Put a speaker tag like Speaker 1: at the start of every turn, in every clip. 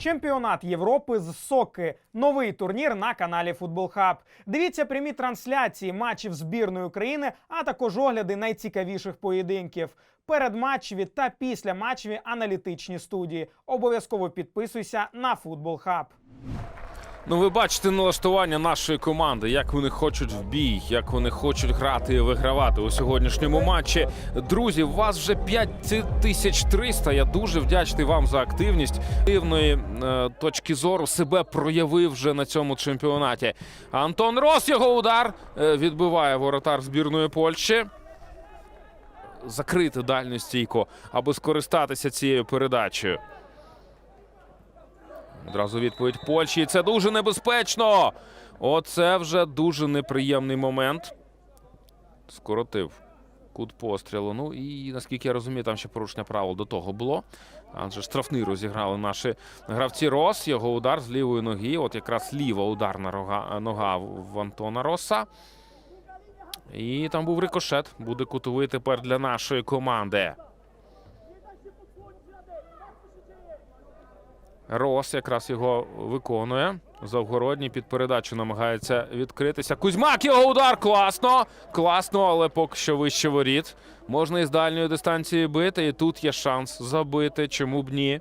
Speaker 1: Чемпіонат Європи з соки. Новий турнір на каналі Футбол Хаб. Дивіться прямі трансляції матчів збірної України, а також огляди найцікавіших поєдинків. Передматчеві та післяматчеві аналітичні студії. Обов'язково підписуйся на Футбол Хаб.
Speaker 2: Ну, ви бачите налаштування нашої команди, як вони хочуть в бій, як вони хочуть грати і вигравати у сьогоднішньому матчі. Друзі, у вас вже 5300. Я дуже вдячний вам за активність. Дивної е, точки зору себе проявив вже на цьому чемпіонаті. Антон Рос його удар е, відбиває воротар збірної Польщі. Закрити дальню стійку, аби скористатися цією передачею. Одразу відповідь Польщі. Це дуже небезпечно. Оце вже дуже неприємний момент. Скоротив кут пострілу. Ну і наскільки я розумію, там ще порушення правил до того було. Адже штрафний розіграли наші гравці Рос. Його удар з лівої ноги. От якраз ліва ударна рога, нога в Антона Роса. І там був рикошет. Буде кутовий тепер для нашої команди. Рос якраз його виконує. Завгородній під передачу намагається відкритися. Кузьмак його удар. Класно. Класно, але поки що вище воріт. Можна із дальньої дистанції бити. І тут є шанс забити. Чому б ні?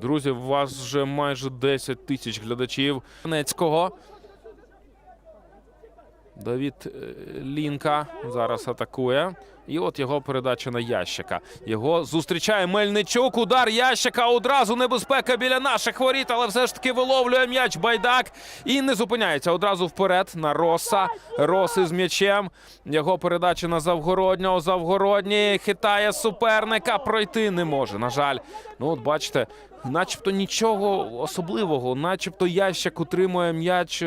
Speaker 2: Друзі, у вас вже майже 10 тисяч глядачів. Нецького. Давід е, Лінка зараз атакує. І от його передача на ящика. Його зустрічає Мельничук. Удар ящика. Одразу небезпека біля наших воріт, але все ж таки виловлює м'яч байдак і не зупиняється. Одразу вперед на Роса. Роси з м'ячем. Його передача на Завгороднього. Завгородній хитає суперника. Пройти не може. На жаль, ну от бачите, начебто нічого особливого, начебто ящик утримує м'яч.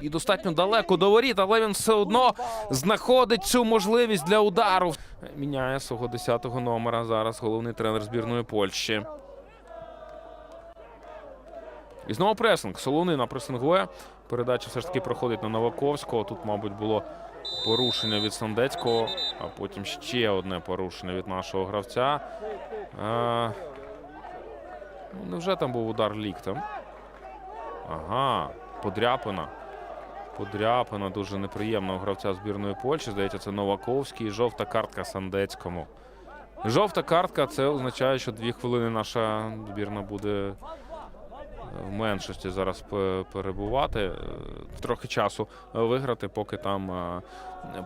Speaker 2: І достатньо далеко до воріт, але він все одно знаходить цю можливість для удару. Міняє свого 10-го номера зараз головний тренер збірної Польщі. І знову пресинг. Солонина пресингує. Передача все ж таки проходить на Новаковського. Тут, мабуть, було порушення від Сандецького, а потім ще одне порушення від нашого гравця. Е, ну, невже там був удар ліктем? Ага, подряпина. Подряпина дуже неприємна гравця збірної Польщі. Здається, це Новаковський. Жовта картка Сандецькому. Жовта картка це означає, що дві хвилини наша збірна буде е, в меншості зараз перебувати. Е, Трохи часу е, виграти, поки там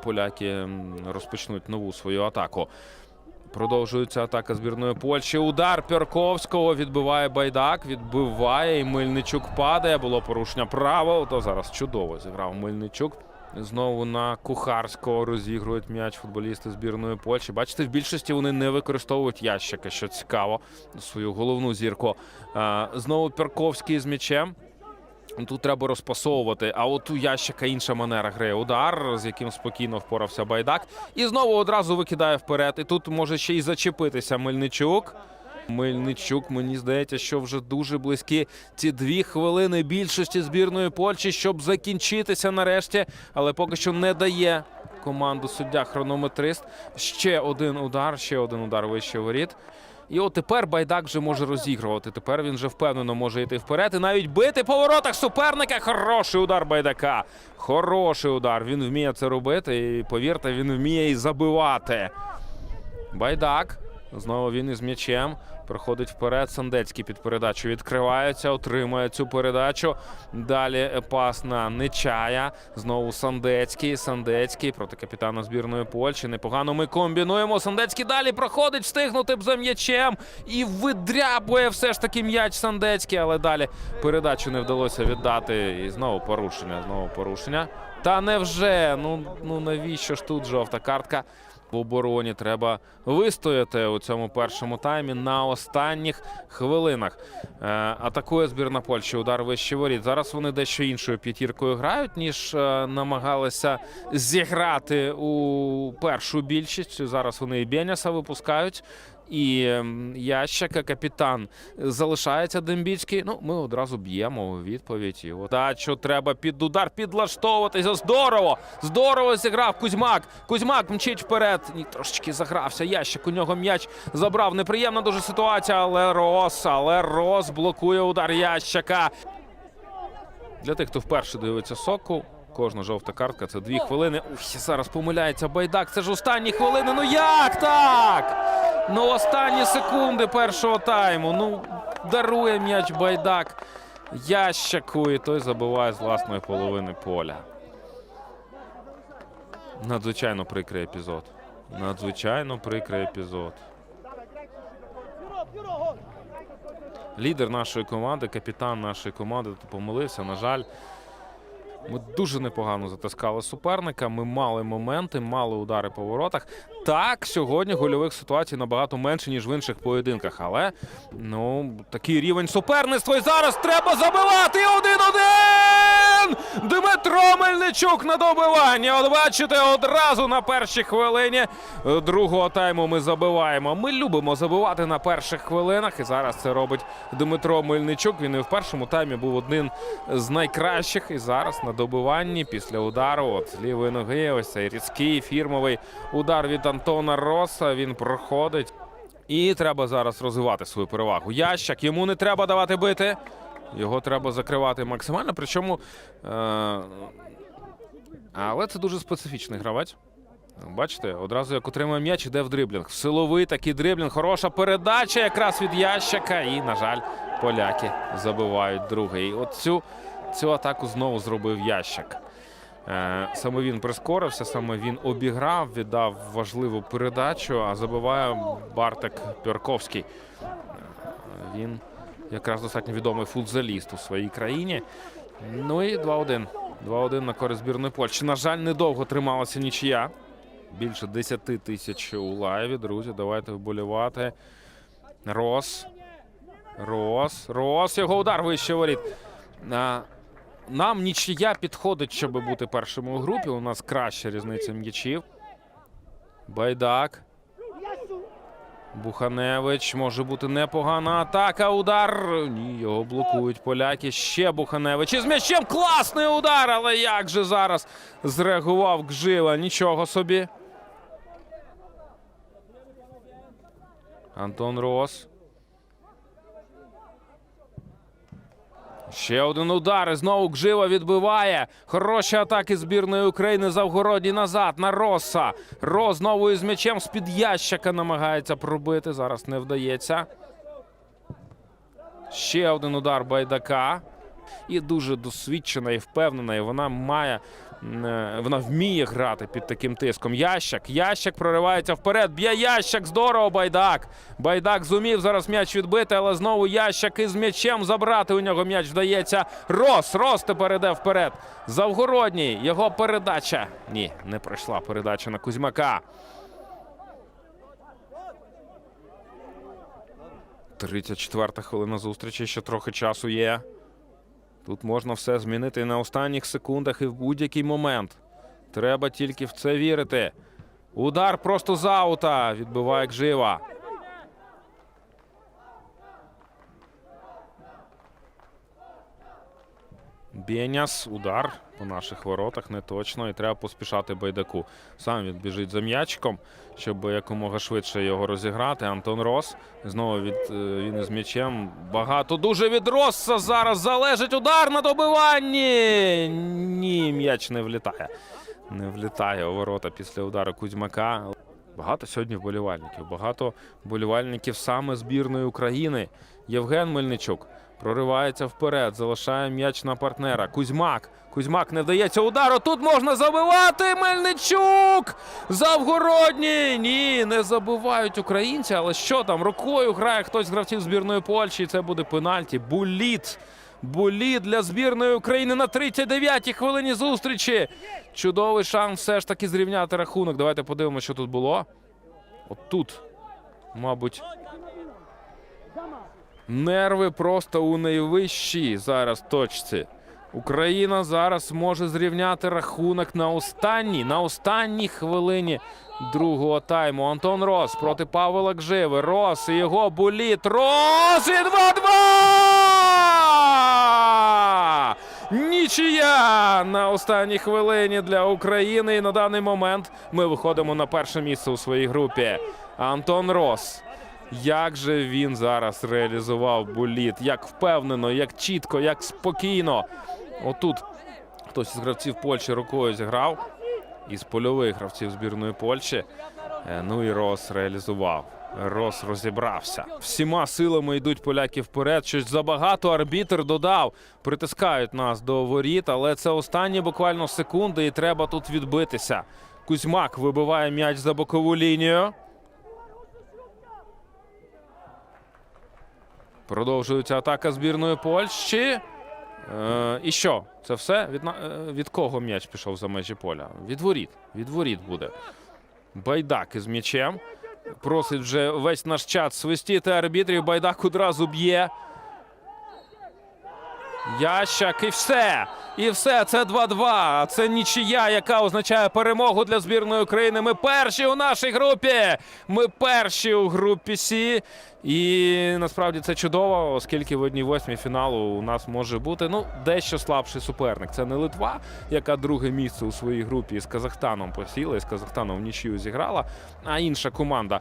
Speaker 2: поляки розпочнуть нову свою атаку. Продовжується атака збірної Польщі. Удар Пірковського відбиває байдак, відбиває і Мельничук падає. Було порушення правил. То зараз чудово зіграв Мельничук. Знову на Кухарського розігрують м'яч футболісти збірної Польщі. Бачите, в більшості вони не використовують ящика, що цікаво, свою головну зірку. Е, Знову Пірковський з м'ячем. Тут треба розпасовувати. А от у ящика інша манера гри. Удар, з яким спокійно впорався байдак. І знову одразу викидає вперед. І тут може ще й зачепитися Мельничук. Мельничук, мені здається, що вже дуже близькі ці дві хвилини більшості збірної Польщі, щоб закінчитися нарешті, але поки що не дає команду суддя хронометрист. Ще один удар, ще один удар вище воріт. І от тепер байдак вже може розігрувати. Тепер він вже впевнено може йти вперед і навіть бити по воротах суперника. Хороший удар байдака. Хороший удар. Він вміє це робити. І повірте, він вміє і забивати. Байдак. Знову він із м'ячем. Проходить вперед. Сандецький під передачу відкривається, отримує цю передачу. Далі пас на Нечая. Знову Сандецький. Сандецький проти капітана збірної Польщі. Непогано ми комбінуємо. Сандецький далі проходить, встигнути б за м'ячем. І видряпує все ж таки м'яч Сандецький, але далі передачу не вдалося віддати. І знову порушення. Знову порушення. Та невже? Ну, ну навіщо ж тут жовта картка? В обороні треба вистояти у цьому першому таймі на останніх хвилинах. Е, атакує збірна Польщі. Удар вище воріт. Зараз вони дещо іншою п'ятіркою грають, ніж е, намагалися зіграти у першу більшість. Зараз вони і Беняса випускають. І ем, Ящика, капітан. Залишається Дембіцький. Ну, ми одразу б'ємо у відповідь. І що треба під удар підлаштовуватися. Здорово! Здорово зіграв Кузьмак. Кузьмак мчить вперед. Ні, трошечки загрався. Ящик у нього м'яч забрав. Неприємна дуже ситуація, але Рос, але Рос блокує удар Ящика. Для тих, хто вперше дивиться соку, кожна жовта картка це дві хвилини. Ух, зараз помиляється байдак. Це ж останні хвилини. Ну як так? Ну, останні секунди першого тайму. Ну, дарує м'яч байдак. Ящаку, і той забиває з власної половини поля. Надзвичайно прикрий епізод. Надзвичайно прикрий епізод. Лідер нашої команди, капітан нашої команди помилився. На жаль, ми дуже непогано затискали суперника. Ми мали моменти, мали удари по воротах. Так, сьогодні гольових ситуацій набагато менше, ніж в інших поєдинках. Але ну такий рівень суперництва. І зараз треба забивати один-один! Дмитро Мельничук на добивання. От бачите, одразу на першій хвилині другого тайму ми забиваємо. Ми любимо забивати на перших хвилинах. І зараз це робить Дмитро Мельничук. Він і в першому таймі був один з найкращих. І зараз на добиванні після удару от лівої ноги. Ось цей різкий фірмовий удар від Антона Роса. Він проходить. І треба зараз розвивати свою перевагу. Ящик, йому не треба давати бити. Його треба закривати максимально. Причому. Е- але це дуже специфічний гравець. Бачите, одразу як отримує м'яч, іде в дриблінг. Силовий такий дриблінг. Хороша передача якраз від ящика. І, на жаль, поляки забивають другий. І от цю, цю атаку знову зробив ящик. Е, Саме він прискорився, саме він обіграв, віддав важливу передачу, а забиває Бартик Пьорковський. Е, Він якраз достатньо відомий футзаліст у своїй країні. Ну і 2-1. 2-1 на користь збірної Польщі. На жаль, недовго трималася нічия. Більше 10 тисяч у лайві. Друзі, давайте вболівати. Рос. Рос. Рос. Його удар вище воріт. Нам нічия підходить, щоб бути першими у групі. У нас краща різниця м'ячів. Байдак. Буханевич може бути непогана атака. Удар. Ні, його блокують поляки. Ще Буханевич. Із м'ячем класний удар. Але як же зараз зреагував Гжила? Нічого собі. Антон Рос. Ще один удар. І знову Гжива відбиває. Хороші атаки збірної України Завгороді назад на Роса. Рос знову із м'ячем з-під ящика намагається пробити. Зараз не вдається. Ще один удар Байдака. І дуже досвідчена і впевнена. І вона має. Е, Вона вміє грати під таким тиском. Ящик. Ящик проривається вперед. Б'є ящик. Здорово, байдак. Байдак зумів зараз м'яч відбити, але знову ящик із м'ячем забрати. У нього м'яч вдається. Рос. Рос тепер іде вперед. Завгородній. Його передача. Ні, не пройшла передача на Кузьмака. 34-та хвилина зустрічі. Ще трохи часу є. Тут можна все змінити на останніх секундах і в будь-який момент. Треба тільки в це вірити. Удар просто з аута. Відбиває Гжива. Бєняс, удар по наших воротах не точно, і треба поспішати байдаку. Сам він біжить за м'ячиком, щоб якомога швидше його розіграти. Антон Рос знову від е, він із м'ячем. Багато дуже від Росса зараз залежить удар на добиванні. Ні, м'яч не влітає. Не влітає у ворота після удару Кузьмака. Багато сьогодні вболівальників. Багато вболівальників саме збірної України. Євген Мельничук проривається вперед, залишає м'яч на партнера. Кузьмак. Кузьмак не вдається удару. Тут можна забивати. Мельничук! Завгородній! Ні, не забивають українці. Але що там? Рукою грає хтось з гравців збірної Польщі. Це буде пенальті. Буліт. Буліт для збірної України на 39-й хвилині зустрічі. Чудовий шанс все ж таки зрівняти рахунок. Давайте подивимося, що тут було. От тут, мабуть, нерви просто у найвищій зараз точці. Україна зараз може зрівняти рахунок на останній, на останній хвилині другого тайму. Антон Рос проти Павла Гживи. Рос і його боліт. Рос і 2-2! Нічия на останній хвилині для України. І на даний момент ми виходимо на перше місце у своїй групі. Антон Рос. Як же він зараз реалізував боліт? Як впевнено, як чітко, як спокійно. Отут хтось із гравців Польщі рукою зіграв. Із польових гравців збірної Польщі. Е, Ну і Рос реалізував. Рос розібрався. Всіма силами йдуть поляки вперед. Щось забагато арбітр додав. Притискають нас до воріт, але це останні буквально секунди, і треба тут відбитися. Кузьмак вибиває м'яч за бокову лінію. Продовжується атака збірної Польщі. Е, і що? Це все? Від, е, від кого м'яч пішов за межі поля? Від воріт. Від воріт буде. Байдак із м'ячем. Просить вже весь наш чат свистіти арбітрів. Байдак одразу б'є. Ящак і все. І все. Це 2-2. Це нічия, яка означає перемогу для збірної України. Ми перші у нашій групі. Ми перші у групі Сі. І насправді це чудово, оскільки в одній восьмій фіналу у нас може бути ну дещо слабший суперник. Це не Литва, яка друге місце у своїй групі з Казахстаном посіла, і з Казахстаном в нічию зіграла, а інша команда.